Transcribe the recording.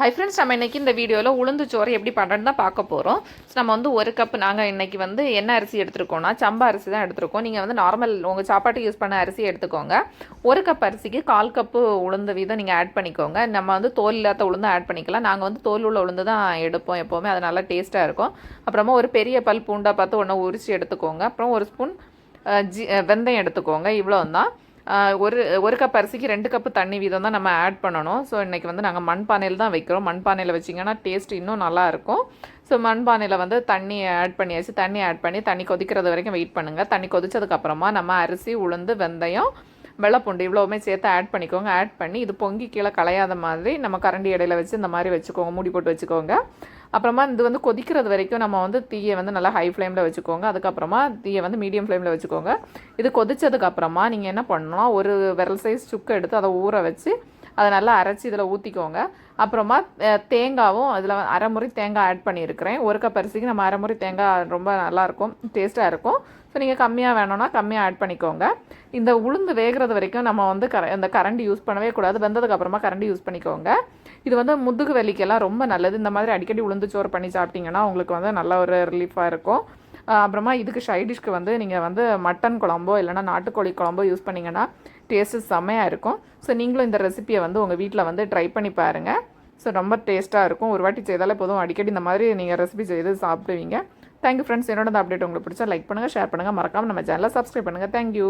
Hi friends நம்ம இன்றைக்கி இந்த வீடியோவில் உளுந்து சோறு எப்படி பண்ணுறதுன்னு தான் பார்க்க போகிறோம் ஸோ நம்ம வந்து ஒரு கப் நாங்கள் இன்றைக்கி வந்து என்ன அரிசி எடுத்துருக்கோம்னா சம்பா அரிசி தான் எடுத்துருக்கோம். நீங்கள் வந்து நார்மல் உங்கள் சாப்பாட்டு யூஸ் பண்ண அரிசி எடுத்துக்கோங்க. ஒரு கப் அரிசிக்கு கால் கப்பு உளுந்து வீதம் நீங்கள் ஆட் பண்ணிக்கோங்க. நம்ம வந்து தோல் இல்லாத உளுந்து ஆட் பண்ணிக்கலாம். நாங்கள் வந்து தோல் உள்ள உளுந்து தான் எடுப்போம் எப்போவுமே. அது நல்லா டேஸ்ட்டாக இருக்கும். அப்புறமா ஒரு பெரிய பல் பூண்டா பார்த்து ஒன்று உரிச்சு எடுத்துக்கோங்க. அப்புறம் ஒரு ஸ்பூன் ஜி வெந்தயம் எடுத்துக்கோங்க. இவ்வளோ தான் ஒரு ஒரு கப் அரிசிக்கு ரெண்டு கப்பு தண்ணி வீதம் தான் நம்ம ஆட் பண்ணணும். ஸோ இன்றைக்கி வந்து நாங்கள் மண்பானையில் தான் வைக்கிறோம். மண்பானையில் வச்சிங்கன்னா டேஸ்ட் இன்னும் நல்லாயிருக்கும் ஸோ மண்பானையில் வந்து தண்ணி ஆட் பண்ணியாச்சு. தண்ணி ஆட் பண்ணி தண்ணி கொதிக்கிறது வரைக்கும் வெயிட் பண்ணுங்கள் தண்ணி கொதிச்சதுக்கப்புறமா நம்ம அரிசி உளுந்து வெந்தயம் வெள்ளைப்பூண்டு இவ்வளோவுமே சேர்த்து ஆட் பண்ணிக்கோங்க. ஆட் பண்ணி இது பொங்கி கீழே கலையாத மாதிரி நம்ம கரண்டி இடையில வச்சு இந்த மாதிரி வச்சுக்கோங்க. மூடி போட்டு வச்சுக்கோங்க. அப்புறமா இது வந்து கொதிக்கிறது வரைக்கும் நம்ம வந்து தீயை வந்து நல்லா ஹை ஃப்ளேமில் வச்சுக்கோங்க. அதுக்கப்புறமா தீயை வந்து மீடியம் ஃப்ளேமில் வச்சுக்கோங்க. இது கொதிச்சதுக்கப்புறமா நீங்கள் என்ன பண்ணணும் ஒரு விரல் சைஸ் சுக்கு எடுத்து அதை ஊற வச்சு அதை நல்லா அரைச்சி இதில் ஊற்றிக்கோங்க அப்புறமா தேங்காவும் அதில் அரை முறை தேங்காய் ஆட் பண்ணியிருக்கிறேன். ஒரு கப் அரிசிக்கு நம்ம அரை முறை தேங்காய் ரொம்ப நல்லாயிருக்கும் டேஸ்ட்டாக இருக்கும். ஸோ நீங்கள் கம்மியாக வேணும்னா கம்மியாக ஆட் பண்ணிக்கோங்க. இந்த உளுந்து வேகிறது வரைக்கும் நம்ம வந்து கர இந்த கரண்டி யூஸ் பண்ணவே கூடாது. வெந்ததுக்கப்புறமா கரண்டி யூஸ் பண்ணிக்கோங்க. இது வந்து முதுகு வலிக்கெல்லாம் ரொம்ப நல்லது. இந்த மாதிரி அடிக்கடி உளுந்து சோறு பண்ணி சாப்பிட்டிங்கன்னா உங்களுக்கு வந்து நல்ல ஒரு ரிலீஃபாக இருக்கும். அப்புறமா இதுக்கு சைடிஷ்க்கு வந்து நீங்கள் வந்து மட்டன் குழம்போ இல்லைனா நாட்டுக்கோழி குழம்போ யூஸ் பண்ணிங்கன்னா டேஸ்ட்டு செம்மையாக இருக்கும். ஸோ நீங்களும் இந்த ரெசிபியை வந்து உங்கள் வீட்டில் வந்து ட்ரை பண்ணி பாருங்கள் ஸோ ரொம்ப டேஸ்ட்டாக இருக்கும். ஒரு வாட்டி செய்தாலே போதும். அடிக்கடி இந்த மாதிரி நீங்கள் ரெசிபி செய்து சாப்பிடுவீங்க. தேங்க்யூ ஃப்ரெண்ட்ஸ் என்னோட அப்டேட் உங்களுக்கு பிடிச்சா லைக் பண்ணுங்கள் ஷேர் பண்ணுங்கள் மறக்காமல் நம்ம சேனலை சப்ஸ்கிரைப் பண்ணுங்கள் தேங்க்யூ